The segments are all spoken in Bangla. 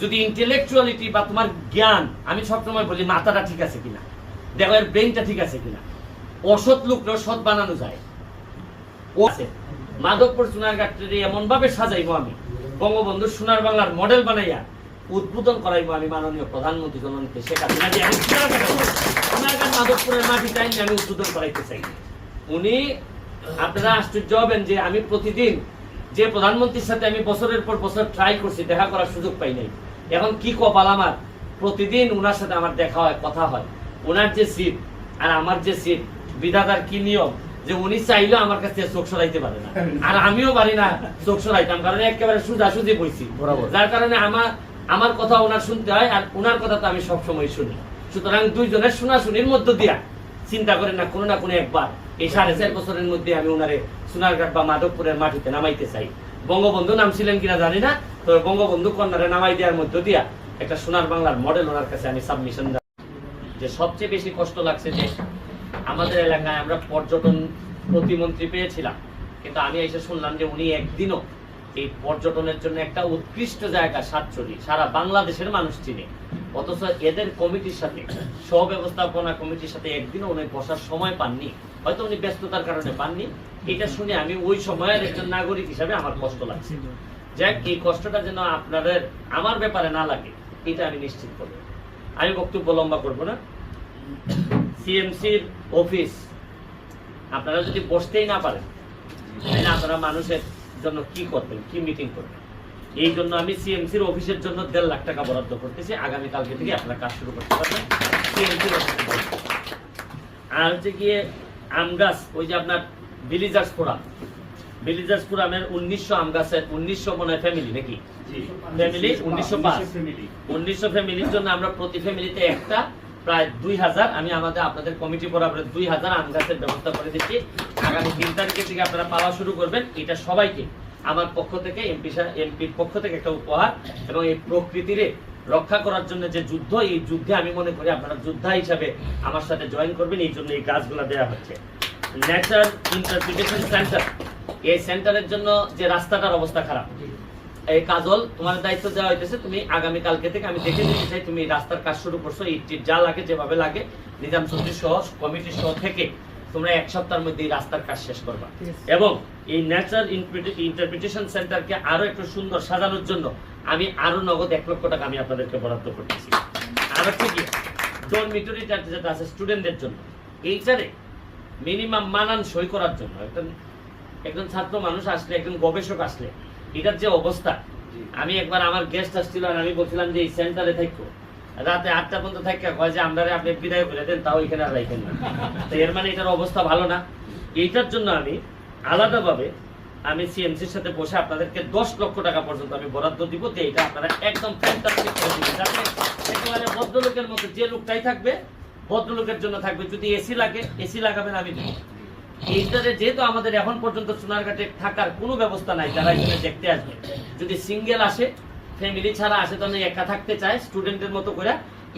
যদি ইন্টেলেকচুয়ালিটি বা তোমার জ্ঞান, আমি সবসময় বলি মাথাটা ঠিক আছে কিনা? দেখো, এর ব্রেনটা ঠিক আছে কিনা? অসৎ লোকরেও সৎ বানানো যায়। ও আছে। মাধবপুর সোনারঘাটে এমন ভাবে সাজাইবো আমি, বঙ্গবন্ধু সোনার বাংলার মডেল বানাইয়া উদ্বোধন করাইবো আমি মাননীয় প্রধানমন্ত্রী জননেত্রী শেখ হাসিনা মাধবপুরের মাটিটাই আমি উদ্বোধন করাইতে চাই। উনি, আপনারা আশ্চর্য হবেন যে আমি প্রতিদিন যে প্রধানমন্ত্রীর সাথে আমি বছরের পর বছর ট্রাই করছি, দেখা করার সুযোগ পাই নাই। এখন কি কপাল আমার? প্রতিদিন ওনার সাথে আমার দেখা হয় কথা হয়। ওনার যে সিট আর আমার যে সিট বিধাতার কি নিয়ম? যে উনি চাইলেও আমার কাছে চোখ সরাইতে পারে না। আর আমিও পারি না চোখ সরাইতাম কারণ একেবারে সোজাসুজি বইছি। বরাবর। যার কারণে আমার আমার কথা ওনার শুনতে হয় আর ওনার কথা তো আমি সবসময় শুনি। সুতরাং দুইজনের শোনাশুনির মধ্য দিয়া চিন্তা করেন না কোনো না কোনো একবার। এই সাড়ে চার বছরের মধ্যে আমি ওনারে সোনারঘাট বা মাধবপুরের মাটিতে নামাইতে চাই। বঙ্গবন্ধু নাম ছিলেন কিনা জানি না তো বঙ্গবন্ধু কন্যারে নামাই দেওয়ার মধ্য দিয়া একটা সোনার বাংলার মডেল ওনার কাছে আমি সাবমিশন যে সবচেয়ে বেশি কষ্ট লাগছে যে আমাদের এলাকায় আমরা পর্যটন প্রতিমন্ত্রী পেয়েছিলাম। কিন্তু আমি এসে শুনলাম যে উনি একদিনও এই পর্যটনের জন্য একটা উৎকৃষ্ট জায়গা সাতচুরি সারা বাংলাদেশের মানুষ চিনে। অথচ এদের কমিটির সাথে, সহব্যবস্থাপনা কমিটির সাথে একদিনও উনি বসার সময় পাননি। হয়তো উনি ব্যস্ততার কারণে পাননি। এটা শুনে আমি ওই সময়ের একজন নাগরিক হিসাবে আমার কষ্ট লাগছে। যাক, এই কষ্টটা যেন আপনাদের আমার ব্যাপারে না লাগে, এটা আমি নিশ্চিত করব। আমি বক্তব্য লম্বা করব না। সিএমসির অফিস, আপনারা যদি বসতেই না পারেন, তাহলে আপনারা মানুষের জন্য কি করবেন, কি মিটিং করবেন? এই জন্য আমি সিএমসির অফিসের জন্য দেড় লাখ টাকা বরাদ্দ করতেছি। আগামী কালকে থেকে আপনারা কাজ শুরু করতে পারবেন। সিএমসির আর হচ্ছে গিয়ে আম গাছ ওই যে আপনার ভিলিজার্স ফোরাম ভিলিজার্স উনিশশো আম গাছের উনিশশো মনে ফ্যামিলি নাকি? ফ্যামিলি উনিশশো পাঁচ। উনিশশো ফ্যামিলির জন্য আমরা প্রতি ফ্যামিলিতে একটা প্রায় দুই হাজার। আমি আমাদের আপনাদের কমিটি বরাবর দুই হাজার আম গাছের ব্যবস্থা করে দিচ্ছি। আগামী তিন তারিখের থেকে আপনারা পাওয়া শুরু করবেন। এটা সবাইকে আমার পক্ষ থেকে এমপি এমপির পক্ষ থেকে একটা উপহার এবং এই প্রকৃতিরে রক্ষা করার জন্য যে যুদ্ধ এই যুদ্ধে আমি মনে করি আপনারা যোদ্ধা হিসাবে আমার সাথে জয়েন করবেন। এই জন্য এই গাছগুলো দেওয়া হচ্ছে। ন্যাচার ইন্টারপ্রিটেশন সেন্টার এই সেন্টারের জন্য যে রাস্তাটার অবস্থা খারাপ। এই কাজল তোমার দায়িত্ব দেওয়া হইতেছে তুমি আগামী কালকে থেকে আমি দেখে নিতে চাই তুমি রাস্তার কাজ শুরু করছ এই যে লাগে যেভাবে লাগে নিজাম চৌধুরী সহ কমিটি সহ থেকে তোমরা এক সপ্তাহের মধ্যে রাস্তার কাজ শেষ করবা। এবং এই ন্যাচার ইন্টারপ্রিটেশন সেন্টারকে আরও একটু সুন্দর সাজানোর জন্য আমি আরও নগদ এক লক্ষ টাকা আমি আপনাদেরকে বরাদ্দ করতেছি। আর হচ্ছে কি ডরমিটরি যেটা আছে স্টুডেন্টদের জন্য এইটারে মিনিমাম মানান সই করার জন্য একজন একজন ছাত্র মানুষ আসলে একজন গবেষক আসলে এটার যে অবস্থা। আমি একবার আমার গেস্ট আসছিল আর আমি বলছিলাম যে এই সেন্টারে থাকব রাতে আটটা পর্যন্ত থাকা কয় যে আমরা আপনি বিদায় করে দেন তাও এখানে আর রাখেন না। তো এর মানে এটার অবস্থা ভালো না। এইটার জন্য আমি আলাদাভাবে আমি সিএমসির সাথে বসে আপনাদেরকে দশ লক্ষ টাকা পর্যন্ত আমি বরাদ্দ দিব যে এটা আপনারা একদম ফ্যান্টাস্টিক করে দিবেন। যাতে একেবারে ভদ্রলোকের মতো যে লোকটাই থাকবে ভদ্রলোকের জন্য থাকবে। যদি এসি লাগে এসি লাগাবেন আমি দেবো। এইটারে যেহেতু আমাদের এখন পর্যন্ত সোনারঘাটে থাকার কোনো ব্যবস্থা নাই যারা এখানে দেখতে আসবে। যদি সিঙ্গেল আসে ফ্যামিলি ছাড়া আসে একা থাকতে চায় স্টুডেন্টের মতো করে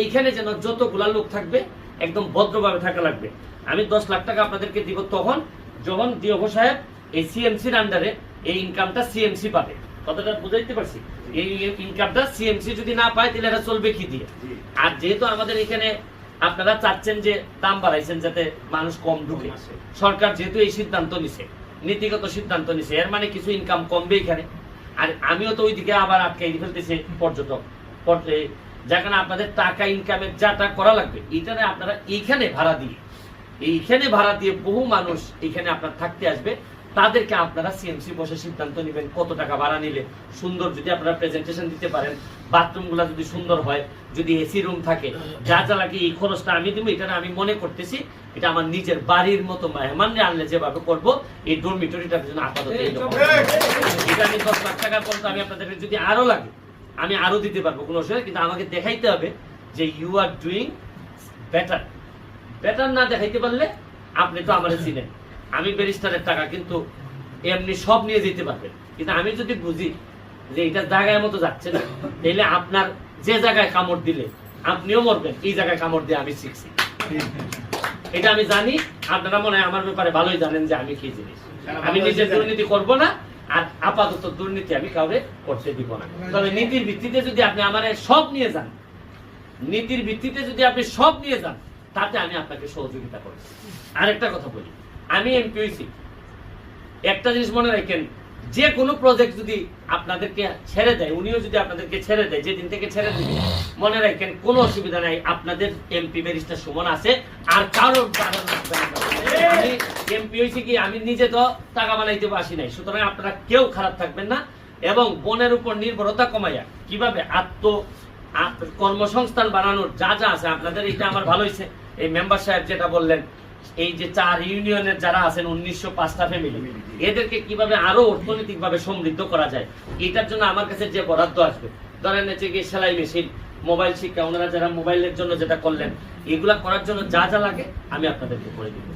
এইখানে যেন যতগুলা লোক থাকবে একদম ভদ্রভাবে থাকা লাগবে। আমি দশ লাখ টাকা আপনাদেরকে দিব তখন যখন দিয়ব সাহেব এই সিএমসির আন্ডারে এই ইনকামটা সিএমসি পাবে। কতটা বুঝাইতে পারছি? এই ইনকামটা সিএমসি যদি না পায় তাহলে এটা চলবে কি দিয়ে? আর যেহেতু আমাদের এখানে আপনারা চাচ্ছেন যে দাম বাড়াইছেন যাতে মানুষ কম ঢুকে। সরকার যেহেতু এই সিদ্ধান্ত নিছে নীতিগত সিদ্ধান্ত নিছে এর মানে কিছু ইনকাম কমবে এখানে। আর আমিও তো ওইদিকে আবার আটকাই ফেলতেছি পর্যটক। পর- যেখানে আপনাদের টাকা ইনকামের যাটা করা লাগবে এইটারে আপনারা এইখানে ভাড়া দিয়ে এইখানে ভাড়া দিয়ে বহু মানুষ এখানে আপনার থাকতে আসবে। তাদেরকে আপনারা সিএমসি বসে সিদ্ধান্ত নেবেন কত টাকা ভাড়া নিলে। সুন্দর যদি আপনারা প্রেজেন্টেশন দিতে পারেন বাথরুমগুলো যদি সুন্দর হয়, যদি এসি রুম থাকে, যা যা লাগে এই খরচটা আমি দিব, এটা আমি মনে করতেছি, এটা আমার নিজের বাড়ির মতো মেহমান আনলে যেভাবে করব, এই ডরমিটরিটার জন্য আপাতত এটা আমি দশ লাখ টাকা পর্যন্ত আমি আপনাদেরকে যদি আরও লাগে, আমি আরও দিতে পারব, কোনো অসুবিধা কিন্তু আমাকে দেখাইতে হবে যে you are doing better better না দেখাইতে পারলে, আপনি তো আমার চিনেন। আমি ব্যারিস্টারের টাকা কিন্তু এমনি সব নিয়ে যেতে পারবেন। কিন্তু আমি যদি বুঝি যে এটা জায়গায় মতো যাচ্ছে না, তাহলে আপনার যে জায়গায় কামড় দিলে আপনিও মরবেন, এই জায়গায় কামড় দিয়ে আমি শিখছি। এটা আমি জানি, আপনারা মনে হয় আমার ব্যাপারে ভালোই জানেন যে আমি কি জিনিস। আমি নিজের দুর্নীতি করব না, আর আপাতত দুর্নীতি আমি কাউরে করতে দিব না। তবে নীতির ভিত্তিতে যদি আপনি আমার সব নিয়ে যান, নীতির ভিত্তিতে যদি আপনি সব নিয়ে যান, তাতে আমি আপনাকে সহযোগিতা করি আরেকটা কথা বলি আমি এমপি একটা জিনিস মনে রাখেন, যে কোনো প্রজেক্ট যদি আপনাদেরকে ছেড়ে দেয়, উনিও যদি আপনাদেরকে ছেড়ে দেয়, যেদিন থেকে ছেড়ে দেবে, মনে রাখেন কোনো অসুবিধা নাই, আপনাদের এমপি ব্যারিস্টার সুমন আছে, আর কারোর আমি কি, আমি নিজে তো টাকা বানাইতে আসি নাই, সুতরাং আপনারা কেউ খারাপ থাকবেন না, এবং বনের উপর নির্ভরতা কমাইয়া, কীভাবে আত্ম- কর্মসংস্থান বানানোর যা যা আছে, আপনাদের এটা আমার ভালো হয়েছে। এই মেম্বার সাহেব যেটা বললেন এই যে চার ইউনিয়নের যারা আছেন উনিশশো পাঁচটা ফ্যামিলি এদেরকে কীভাবে আরও অর্থনৈতিক ভাবে সমৃদ্ধ করা যায়, এটার জন্য আমার কাছে যে বরাদ্দ আসবে, ধরেন হচ্ছে কি সেলাই মেশিন মোবাইল শিক্ষা, ওনারা যারা মোবাইলের জন্য যেটা করলেন, এগুলা করার জন্য যা যা লাগে আমি আপনাদেরকে করে দিব।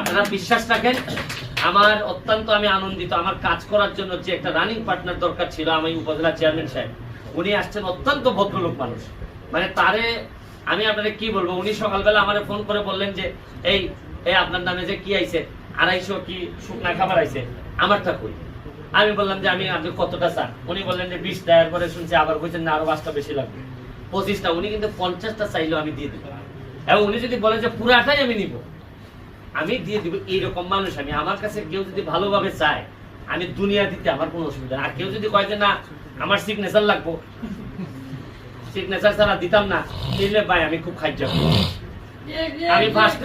আপনারা বিশ্বাস রাখেন, আমার অত্যন্ত আমি আনন্দিত, আমার কাজ করার জন্য যে একটা রানিং পার্টনার দরকার ছিল আমি উপজেলা চেয়ারম্যান সাহেব, উনি আসছেন অত্যন্ত ভদ্রলোক মানুষ। মানে তারে আমি আপনাকে কি বলব, উনি সকালবেলা আমার ফোন করে বললেন যে, এই এই আপনার নামে যে কি আইছে, আড়াইশো কি শুকনা খাবার আইছে, আমারটা কই? আমি বললাম যে আমি আপনি কতটা চান? উনি বললেন যে বিশ টাকার পরে শুনছি, আবার বলছেন না আরও পাঁচটা বেশি লাগবে। পঁচিশটা, উনি কিন্তু পঞ্চাশটা চাইলেও আমি দিয়ে দেবো এবং উনি যদি বলেন যে পুরাটাই আমি নিব, আমি দিয়ে দিব এইরকম মানুষ আমি। আমার কাছে কেউ যদি ভালোভাবে চায়, আমি দুনিয়া দিতে আমার কোনো অসুবিধা। আর কেউ যদি কয় যে না, আমার সিগনেচার লাগবো সিগনেচার ছাড়া দিতাম না, দিলে ভাই আমি খুব খাই যাব আমি ফার্স্ট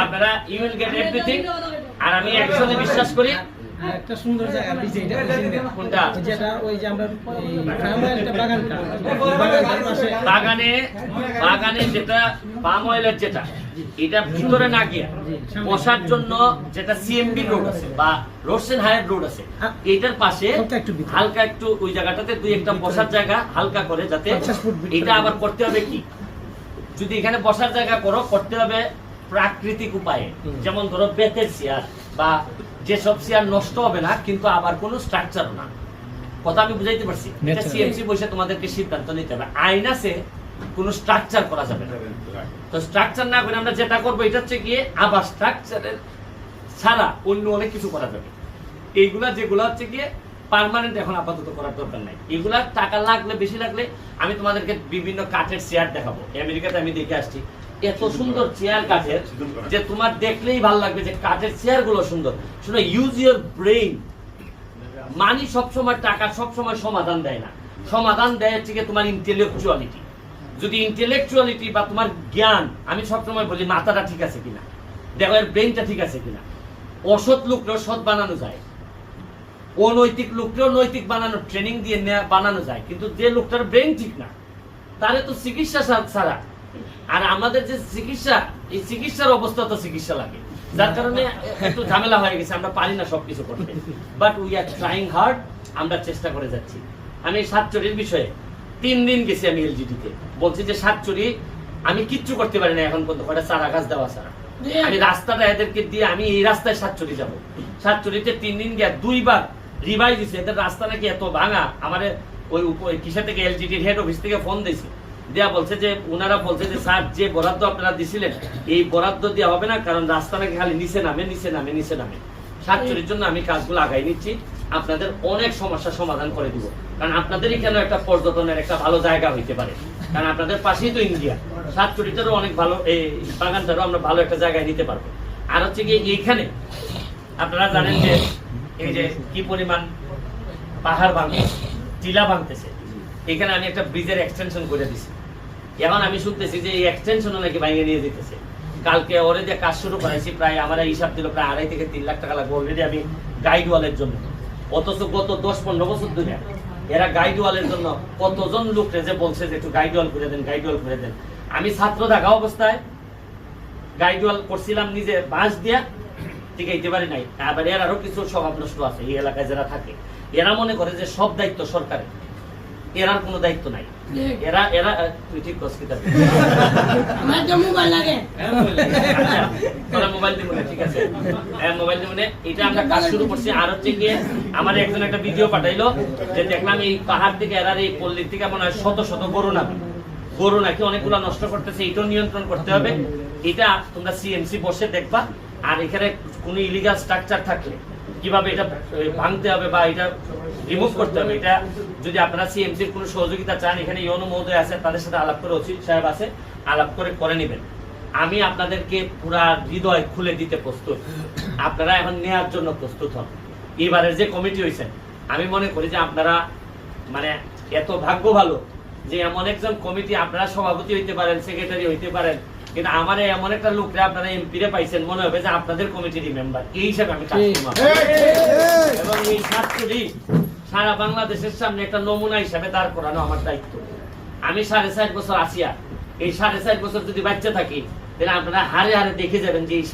আপনারা ইউ উইল গেট এভরিথিং আর আমি একসাথে বিশ্বাস করি একটা সুন্দর জায়গা দিছে এটা কোনটা? যেটা ওই যে আমরা একটা বাগানটা পাশে বাগানে বাগানে যেটা পাম অয়েলের যেটা এটা ভিতরে না গিয়া বসার জন্য যেটা সিএমবি রোড আছে বা রোডসেন হায়ার রোড আছে এটার পাশে হালকা একটু ওই জায়গাটাতে দুই একটা বসার জায়গা হালকা করে যাতে। এটা আবার করতে হবে কি? যদি এখানে বসার জায়গা করো করতে হবে প্রাকৃতিক উপায়ে। যেমন ধরো বেতের চেয়ার বা যেসব চেয়ার নষ্ট হবে না কিন্তু আবার কোনো স্ট্রাকচার না। কথা আমি বুঝাইতে পারছি। এটা সিএমসি বসে তোমাদেরকে সিদ্ধান্ত নিতে হবে। আইন আছে কোনো স্ট্রাকচার করা যাবে না। তো স্ট্রাকচার না করে আমরা যেটা করব এটা হচ্ছে গিয়ে আবার স্ট্রাকচারের ছাড়া অন্য অনেক কিছু করা যাবে। এইগুলা যেগুলো হচ্ছে গিয়ে পার্মানেন্ট এখন আপাতত করার দরকার নাই। এগুলা টাকা লাগলে বেশি লাগলে আমি তোমাদেরকে বিভিন্ন কাঠের চেয়ার দেখাবো। আমেরিকাতে আমি দেখে আসছি। এত সুন্দর চেয়ার কাঠের যে তোমার দেখলেই ভালো লাগবে যে কাঠের চেয়ারগুলো সুন্দর। শুনো ইউজ ইউর ব্রেইন মানি সবসময় টাকা সবসময় সমাধান দেয় না। সমাধান দেয় হচ্ছে তোমার ইন্টেলেকচুয়ালিটি যদি ইন্টেলেকচুয়ালিটি বা তোমার জ্ঞান, আমি সবসময় বলি, মাথাটা ঠিক আছে কিনা? দেখো, এর ব্রেনটা ঠিক আছে কিনা? অসৎ লোককেও সৎ বানানো যায়। অনৈতিক লোককেও নৈতিক বানানো ট্রেনিং দিয়ে বানানো যায়। কিন্তু যে লোকটার ব্রেন ঠিক না, তারে তো চিকিৎসা ছাড়া আর আমাদের যে চিকিৎসা, এই চিকিৎসার অবস্থা তো চিকিৎসা লাগে। যার কারণে একটু ঝামেলা হয়ে গেছে, আমরা পারি না সবকিছু করতে। But we are trying hard আমরা চেষ্টা করে যাচ্ছি। আমি সাতচুরির বিষয়ে তিন দিন গেছি আমি এলজিডিতে বলছি যে সাতচুরি আমি কিচ্ছু করতে পারি না এখন পর্যন্ত। কয়টা চারা গাছ দেওয়া ছাড়া আমি রাস্তাটা এদেরকে দিয়ে, আমি এই রাস্তায় সাতচুরি যাব। সাতচুরিতে তিন দিন গিয়া দুইবার রিভাইজ দিছে, এদের রাস্তা নাকি এত ভাঙা। আমার ওই কিসে থেকে এলজিডির হেড অফিস থেকে ফোন দিয়েছে দেয়া বলছে যে ওনারা বলছে যে, স্যার, যে বরাদ্দ আপনারা দিছিলেন, এই বরাদ্দ দেওয়া হবে না, কারণ রাস্তা নাকি খালি নিচে নামে নিচে নামে নিচে নামে। সাতচুরির জন্য আমি কাজগুলো আগাই নিচ্ছি, আপনাদের অনেক সমস্যার সমাধান করে দিব। কারণ আপনাদেরই কেন একটা পর্যটনের একটা ভালো জায়গা হইতে পারে? কারণ আপনাদের পাশেই তো ইন্ডিয়া। সাতচুরিটারও অনেক ভালো, এই বাগানটারও আমরা ভালো একটা জায়গায় নিতে পারব। আর হচ্ছে কি এইখানে, আপনারা জানেন যে, এই যে কি পরিমাণ পাহাড় ভাঙতেছে টিলা ভাঙতেছে। এখানে আমি একটা ব্রিজের এক্সটেনশন করে দিছি। এখন আমি শুনতেছি যে এই এক্সটেনশনও নাকি ভাঙে নিয়ে দিতেছে। কালকে ওরে যে কাজ শুরু করেছি প্রায় আমার হিসাব দিল প্রায় আড়াই থেকে তিন লাখ টাকা লাগবে অলরেডি আমি গাইড ওয়ালের জন্য। অথচ গত দশ পনেরো বছর ধরে এরা গাইড ওয়ালের জন্য কতজন লোকরে যে বলছে যে একটু গাইড ওয়াল করে দেন গাইড ওয়াল করে দেন। আমি ছাত্র থাকা অবস্থায় গাইড ওয়াল করছিলাম নিজে বাঁশ দিয়া টিকাইতে পারি নাই। আবার এর আরও কিছু স্বভাব নষ্ট আছে, এই এলাকায় যারা থাকে। এরা মনে করে যে সব দায়িত্ব সরকারের। এরার কোনো দায়িত্ব নাই। এরা এরা তুই ঠিক করছিস কি আমার তো মোবাইল লাগে। আচ্ছা, তোরা মোবাইল দিব না, ঠিক আছে? হ্যাঁ, মোবাইল দিব না। এটা আমরা কাজ শুরু করছি। আর হচ্ছে গিয়ে আমার একজন একটা ভিডিও পাঠাইলো যে দেখলাম এই পাহাড় থেকে এরার এই পল্লীর থেকে মনে হয় শত শত গরু নামে। গরু নাকি অনেকগুলো নষ্ট করতেছে এটাও নিয়ন্ত্রণ করতে হবে। এটা তোমরা সিএমসি বসে দেখবা। আর এখানে কোনো ইলিগাল স্ট্রাকচার থাকলে। কীভাবে এটা ভাঙতে হবে বা এটা রিমুভ করতে হবে, এটা যদি আপনারা সিএমসির কোনো সহযোগিতা চান, এখানে ইয়নো মহোদয় আছে, তাদের সাথে আলাপ করে অচিত সাহেব আছে, আলাপ করে করে নেবেন। আমি আপনাদেরকে পুরা হৃদয় খুলে দিতে প্রস্তুত। আপনারা এখন নেয়ার জন্য প্রস্তুত হন। এবারের যে কমিটি হয়েছে আমি মনে করি যে আপনারা মানে এত ভাগ্য ভালো যে এমন একজন কমিটি, আপনারা সভাপতি হইতে পারেন, সেক্রেটারি হইতে পারেন কিন্তু আমার এমন একটা লোকরে আপনারা এমপি রে পাইছেন মনে হবে যে আপনাদের কমিটির মেম্বার এই হিসাবে আমি কাজ এবং এই ছাত্রটি সারা বাংলাদেশের সামনে একটা নমুনা হিসাবে দাঁড় করানো আমার দায়িত্ব। আমি সাড়ে চার বছর আসিয়া এই সাড়ে চার বছর যদি বাচ্চা থাকি তাহলে আপনারা হারে হারে দেখে যাবেন যে এই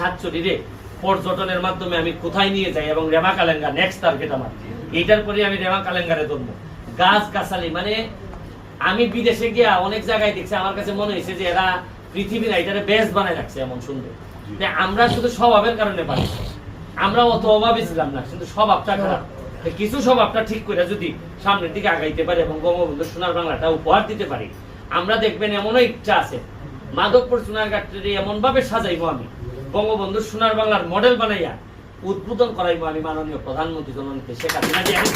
পর্যটনের মাধ্যমে আমি কোথায় নিয়ে যাই এবং রেমা কালেঙ্গা নেক্সট টার্গেট আমার। এইটার পরে আমি রেমা কালেঙ্গারে ধরবো গাছ গাছালি মানে আমি বিদেশে গিয়া অনেক জায়গায় দেখছি আমার কাছে মনে হয়েছে যে এরা পৃথিবীর এটারে বেশ বানায় রাখছে এমন সুন্দর। আমরা শুধু স্বভাবের কারণে পারি আমরা অত অভাবে ছিলাম না কিন্তু স্বভাবটা খারাপ। তা কিছু স্বভাবটা ঠিক করে যদি সামনের দিকে আগাইতে পারে এবং বঙ্গবন্ধু সোনার বাংলাটা উপহার দিতে পারি আমরা দেখবেন এমনও ইচ্ছা আছে। মাধবপুর সোনার ঘাটটি এমন ভাবে সাজাইবো আমি। বঙ্গবন্ধু সোনার বাংলার মডেল বানাইয়া উদ্বোধন করাইবো আমি মাননীয় প্রধানমন্ত্রী জননীতে শেখ হাসিনা যে আমি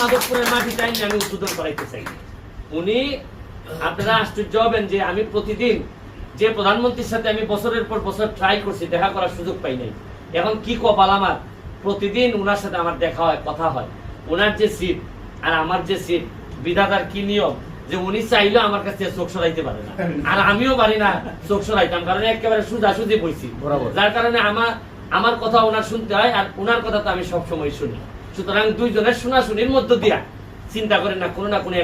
মাধবপুরের মাটি চাই আমি উদ্বোধন করাইতে চাই। উনি আপনারা আশ্চর্য হবেন যে আমি প্রতিদিন যে প্রধানমন্ত্রীর সাথে আমি বছরের পর বছর ট্রাই করছি দেখা করার সুযোগ পাই নাই। এখন কি কপাল আমার? প্রতিদিন উনার সাথে আমার দেখা হয় কথা হয়। ওনার যে সিট আর আমার যে সিট বিধাতার কি নিয়ম? যে উনি চাইলেও আমার কাছে চোখ সরাইতে পারে না। আর আমিও পারি না চোখ সরাইতাম কারণ একেবারে সোজাসুজি বইছি। যার কারণে আমার আমার কথা ওনার শুনতে হয় আর ওনার কথা তো আমি সবসময় শুনি। সুতরাং দুইজনের শোনাশুনির মধ্য দিয়া চিন্তা করেন না কোনো না কোনো